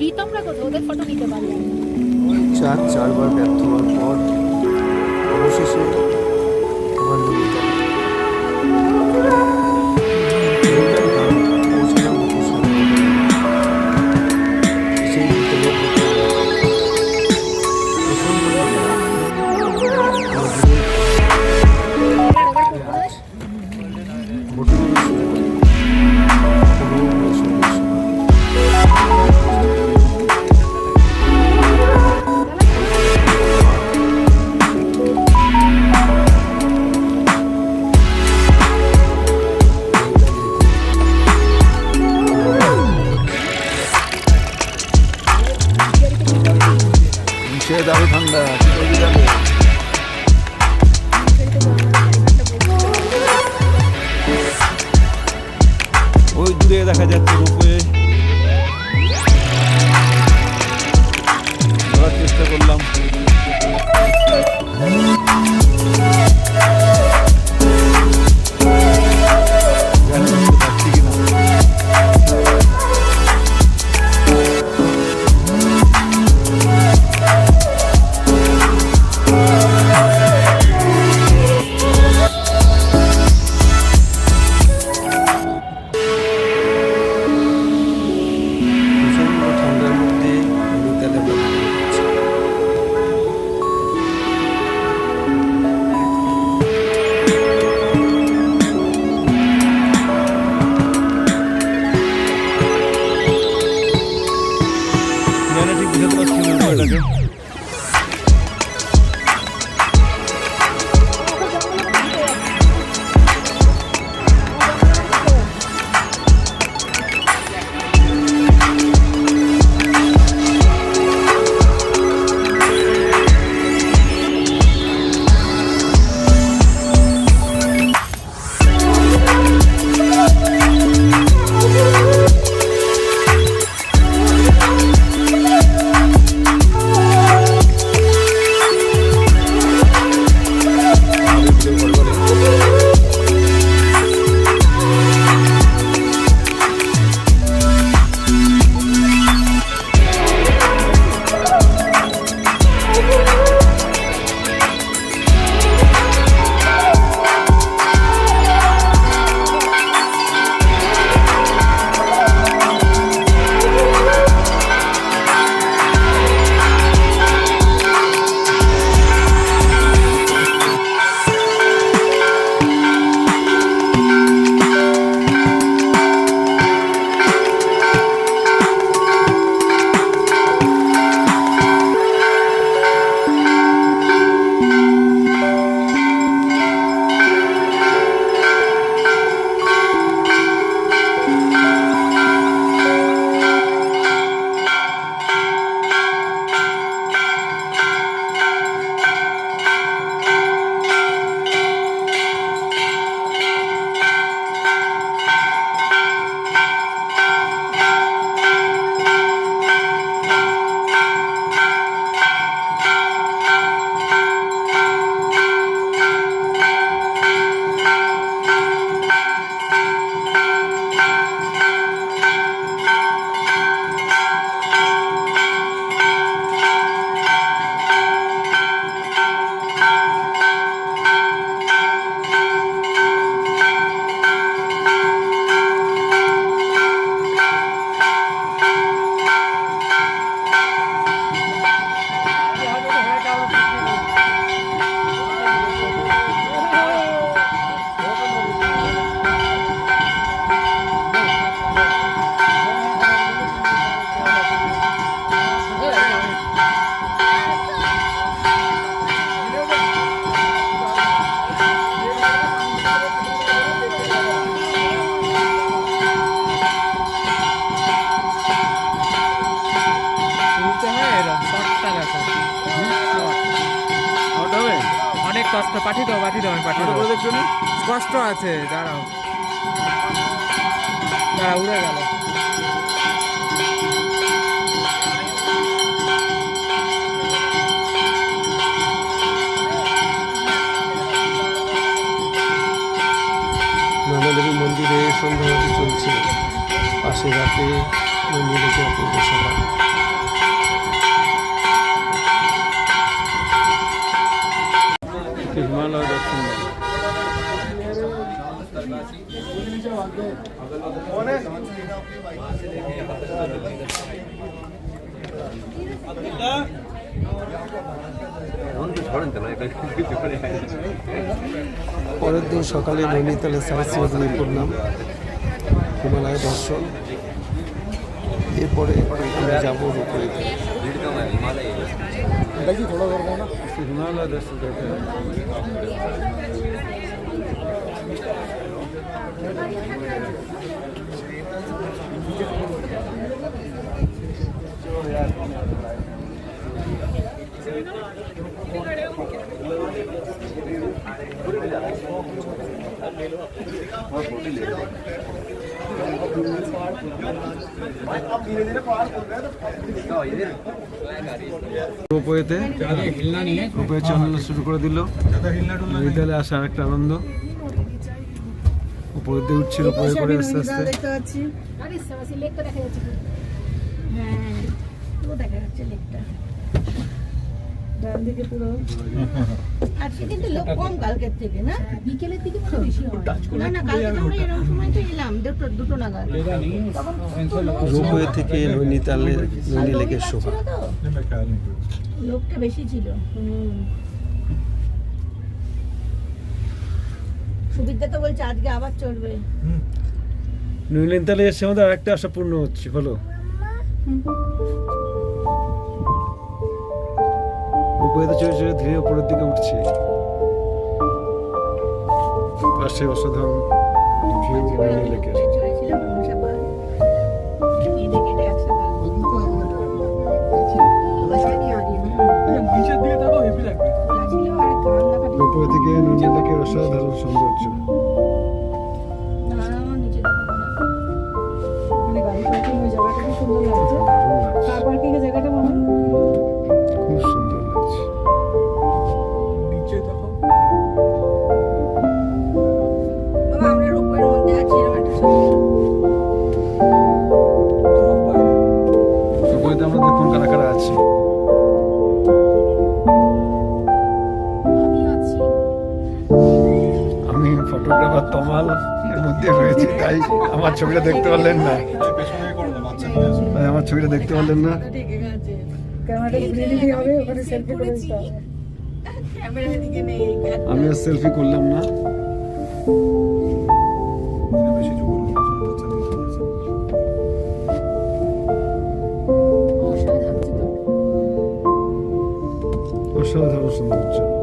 রিতমরা কোথায় ওদের ফটো নিতে পারলাম। চার চারবার ব্যর্থ হওয়ার পর অবশেষে সে দারু ঠান্ডা কি যাবে? ওই দূরে দেখা যাচ্ছে ধরার চেষ্টা করলাম। না আছে দাঁড়াও। দাঁড়া উড়ে গেল। নর্মাদেবী মন্দিরে সন্ধ্যাবাতি চলছে। পাশে রাতে মন্দিরে অপূর্ব সভা পরের দিন সকালে নৈনিতালে সিয়ে করলাম হিমালয় দর্শন। এরপরে আমরা যাব রূপরেতে হিমালয় দর্শন। রোপওয়েতে রোপওয়ে চ্যানেল শুরু করে দিল। বিদ্যালয়ে আসার একটা আনন্দ। উপরের দিয়ে উঠছে রোপওয়ে করে আস্তে আস্তে। হ্যাঁ দেখা যাচ্ছে লেকটা। ডান দিকে পুরো আজকে কিন্তু লোক কম কালকের থেকে না? বিকেলের দিকে বেশি হয়। না না কালকে তো আমরা এরকম সময় তো এলাম দুটো দুটো নাগাদ। রোপওয়ে থেকে নৈনিতালে নৈনি লেকের শোভা। লোকটা বেশি ছিল। হুম। সুবিধা তো বলছে আজকে আবার চলবে। নৈনিতালে এসে আমাদের আরেকটা আশা পূর্ণ হচ্ছে হলো? রোপওয়েতে চড়ে চড়ে ধীরে উপরের দিকে উঠছে। পাশে অসাধারণ ভিউ লেকের চড়েছিলাম মনসা পাহাড়ে কেঁদে কেটে একসাথে। নিচের দিকে তাকাও ছবিটা দেখতে পারলেন না। আমার ছবিটা দেখতে পারলেন না। আমি সেলফি করলাম না। অসাধারণ। সৌন্দর্য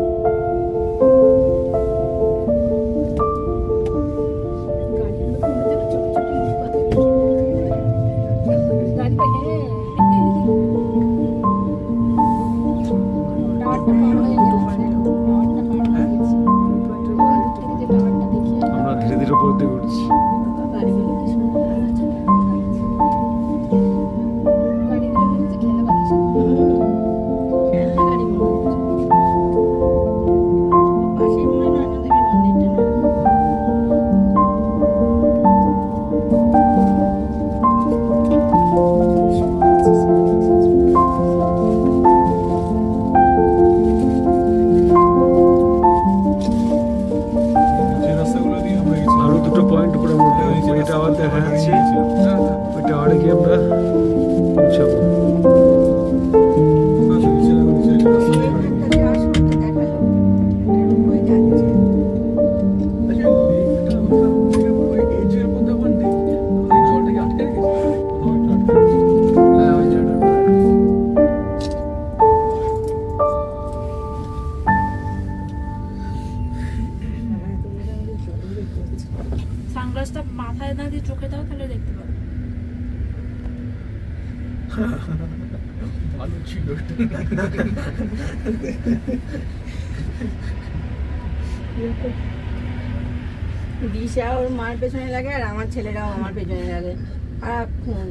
দিশা ওর মার পেছনে লাগে আর আমার ছেলেরাও আমার পেছনে লাগে। সারাক্ষণ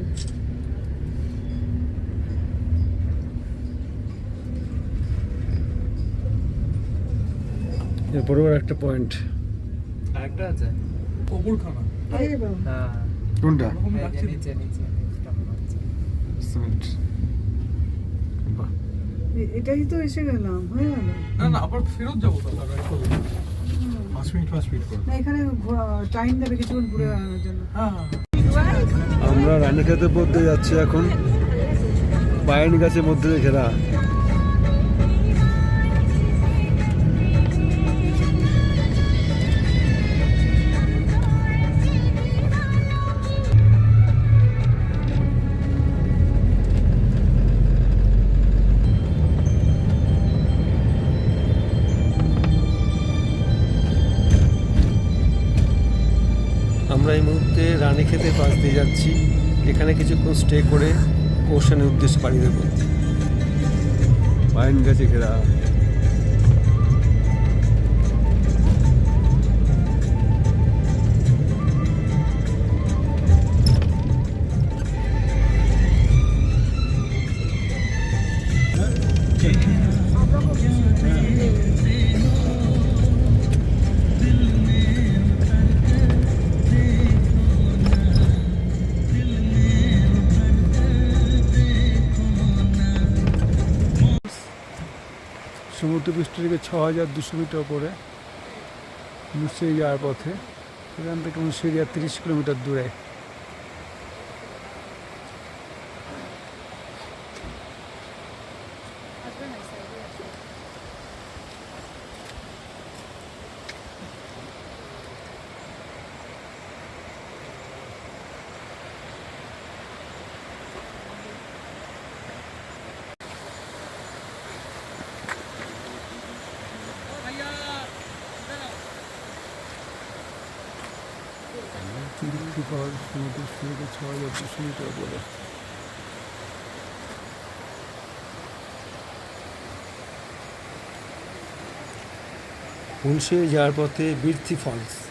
আর একটা পয়েন্ট আরেকটা আছে? বাবা, হ্যাঁ। কোনটা? নিচে নিচে বাহ। এটাই তো এসে গেলাম হয়ে গেল। না না আবার ফেরত যাব তো পাঁচ মিনিট পাঁচ মিনিট করে। না এখানে টাইম দেবে কিছুক্ষণ ঘুরে বেড়ানোর জন্য। হ্যাঁ আমরা রানীক্ষেতের মধ্যে যাচ্ছি এখন। বাইন গাছের মধ্যে দিয়ে ঘেরা রানীক্ষেতের পাশ দিয়ে যাচ্ছি। এখানে কিছুক্ষণ স্টে করে ওশানের উদ্দেশ্যে পাড়ি দেবো বাইন গাছে ঘেরা। সমুদ্র পৃষ্ঠ থেকে ছ হাজার দুশো মিটার উপরে মিশে যাওয়ার পথে সেখান থেকে মুসিয়ে তিরিশ কিলোমিটার দূরে। থেকে ছ হাজার দুশো মিটার উপরে মুন্সিয়ে যাওয়ার পথে বীরথি ফলস।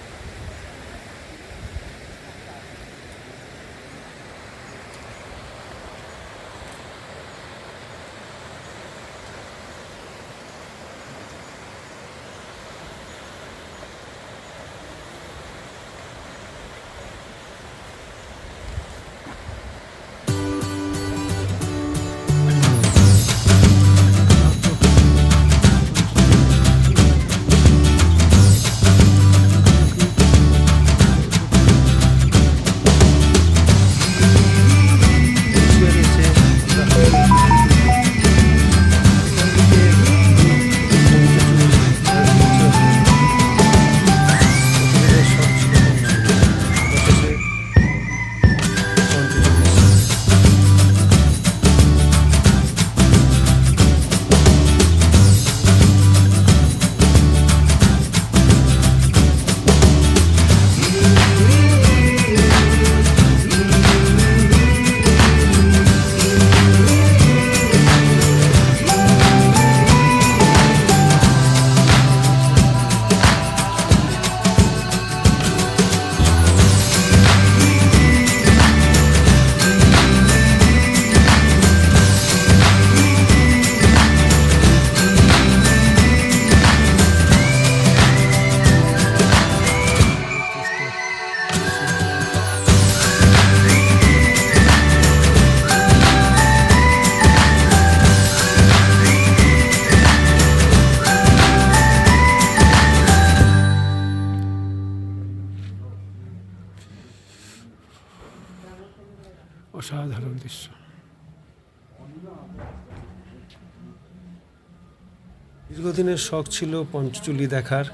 দীর্ঘদিনের শখ ছিল পঞ্চচুলি দেখার।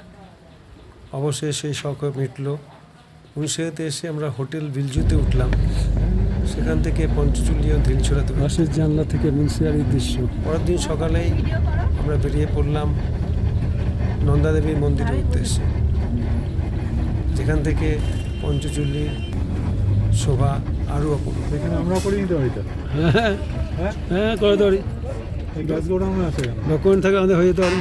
অবশেষে সেই শখ মিটল। মুন্সিয়াতে এসে আমরা হোটেল বিলজুতে উঠলাম। সেখান থেকে পঞ্চচুলি ও ধিলছড়াতে বাসের জানলা থেকে মুন্সিয়ারির দৃশ্য। পরের দিন সকালেই আমরা বেরিয়ে পড়লাম নন্দাদেবীর মন্দিরের উদ্দেশ্যে। যেখান থেকে পঞ্চচুল্লির শোভা আরও অপূর্ব। এখানে আমরা করে নিতে পারি হ্যাঁ হ্যাঁ হ্যাঁ করে এই গ্যাস গোডাউনে আছে ডকুমেন্ট থাকে আমাদের হয়ে যেতে পারি।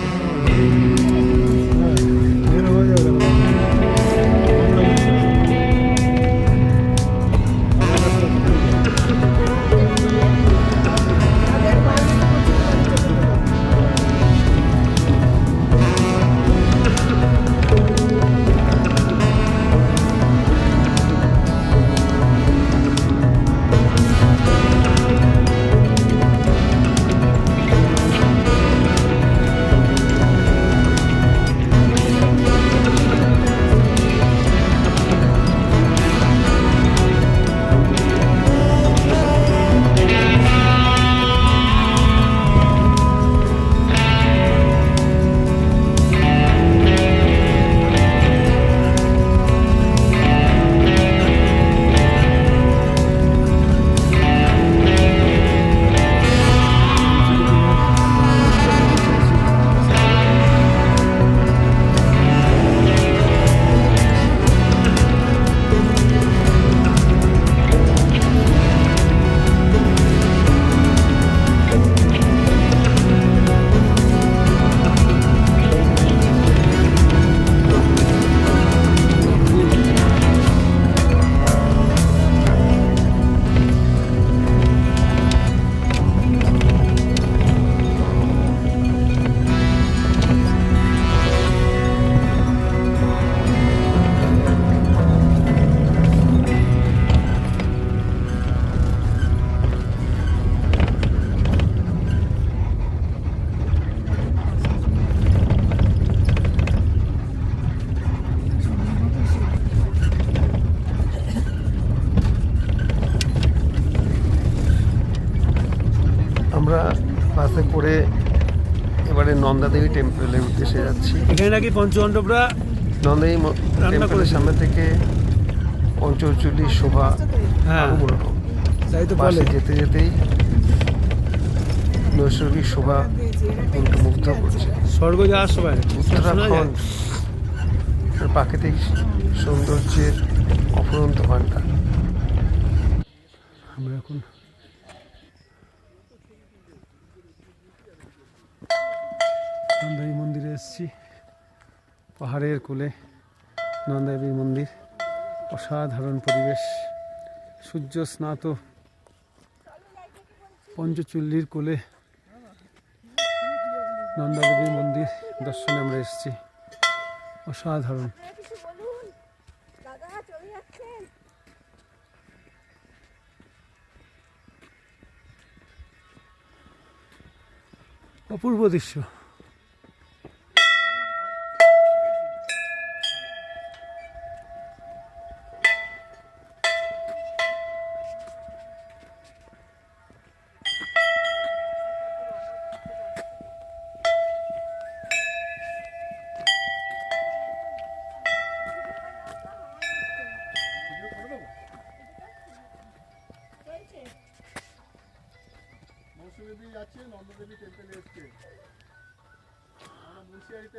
টেম্পলের যাচ্ছি এখানে নাকি পঞ্চমণ্ডপরা নন্দাদেবী ম- টেম্পলের সামনে থেকে পঞ্চচল্লিশ শোভা হ্যাঁ। তাই তো যেতে যেতেই নৈসর্গিক শোভা মনকে মুগ্ধ করছে। স্বর্গ যাওয়ার সময়? উত্তরাখণ্ড। প্রাকৃতিক সৌন্দর্যের অফুরন্ত ভাণ্ডার। আমরা এখন নন্দাদেবী মন্দিরে এসেছি পাহাড়ের কোলে নন্দাদেবী মন্দির। অসাধারণ পরিবেশ। সূর্য স্নাত পঞ্চচুল্লির কোলে নন্দাদেবী মন্দির দর্শনে আমরা এসেছি। অসাধারণ। অপূর্ব দৃশ্য।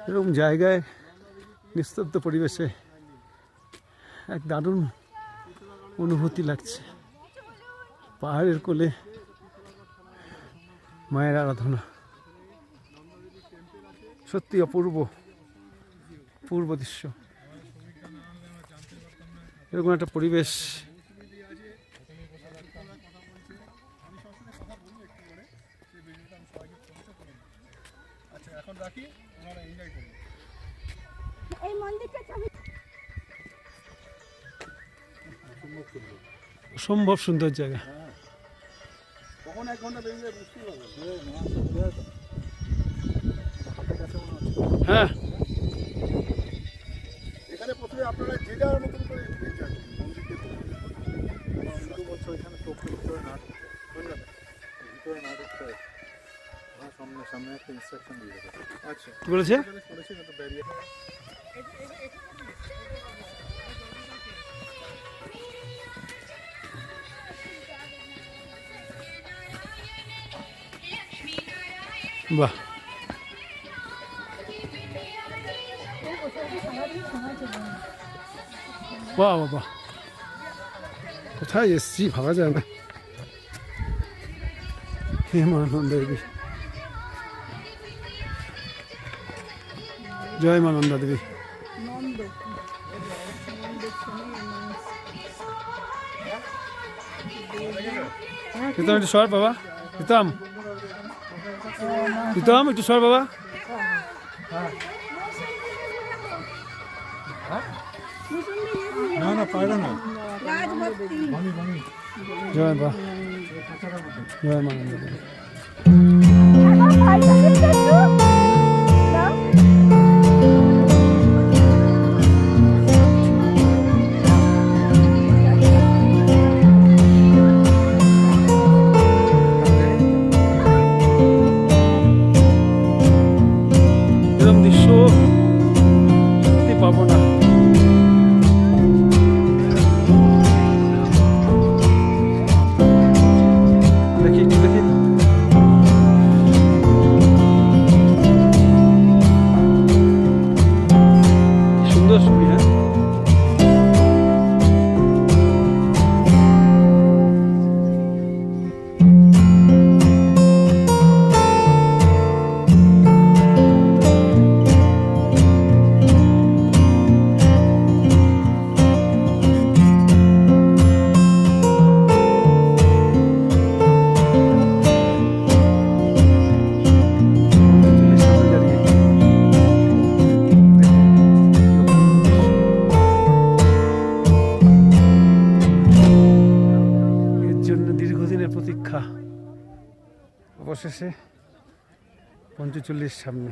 এরকম জায়গায়, নিস্তব্ধ পরিবেশে এক দারুণ অনুভূতি লাগছে। পাহাড়ের কোলে মায়ের আরাধনা। সত্যি অপূর্ব, পূর্ব দৃশ্য। এরকম একটা পরিবেশ এই মন্দিরটা ছবি সম্ভব সুন্দর জায়গা। কখন এক ঘণ্টা বেরিয়ে যায় বুঝতেই পারবেন হ্যাঁ। এখানে প্রথমে আপনারা যে যার মতন করে মন্দিরকে শুধু বছর এখানে টোপের ভিতরে না ভিতরে না ঢুকতে সামনে সামনে একটা ইনস্ট্রাকশন দিয়ে দেবে। আচ্ছা। কি বলেছে? শুনেছেন একটা ব্যারিয়ার বাহ। বাহ বাহ বাহ। কোথায় এসছি? ভাবা যায় না। হে মা নন্দা দেবী। জয় মা নন্দা দেবী। প্রীতম একটু সর বাবা। প্রীতম। প্রীতম একটু সর বাবা। না না পারবে না জয় বা জয় মা নন্দা দেবী। অবশেষে পঞ্চচল্লিশ সামনে।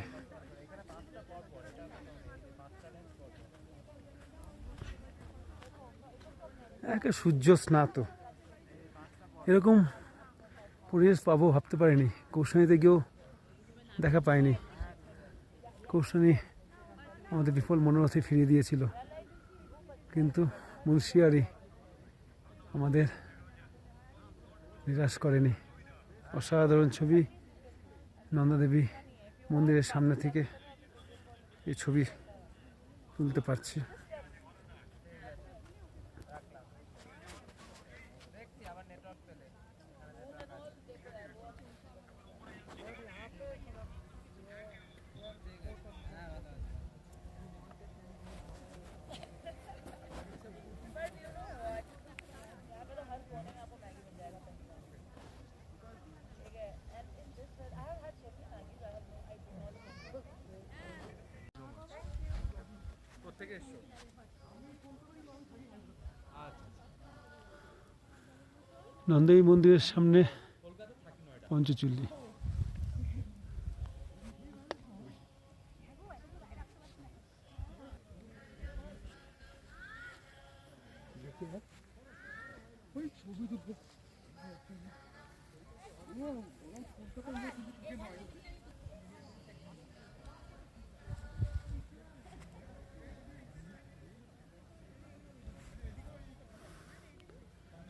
একে সূর্য স্নাত। এরকম পরিবেশ পাবো ভাবতে পারিনি। কৌশানীতে গিয়েও দেখা পাইনি। কৌশানী আমাদের বিফল মনোরথে ফিরিয়ে দিয়েছিল। কিন্তু মুন্সিয়ারি আমাদের নিরাশ করেনি। অসাধারণ ছবি। নন্দাদেবী মন্দিরের সামনে থেকে এই ছবি তুলতে পারছি। নন্দী মন্দিরের সামনে পঞ্চচুল্লি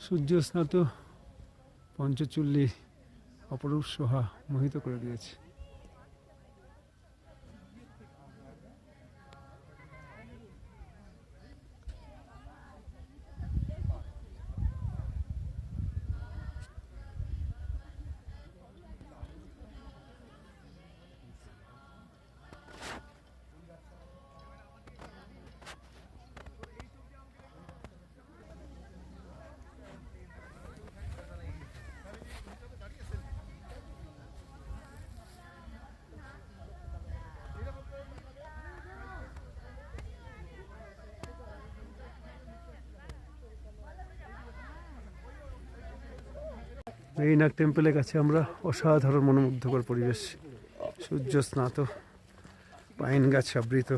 সূর্য স্নাত পঞ্চচুল্লি অপরূপ সোহা মোহিত করে দিয়েছে। মেরিনাক টেম্পলের কাছে আমরা অসাধারণ মনোমুগ্ধকর পরিবেশ। সূর্য স্নাত পাইন গাছ আবৃত।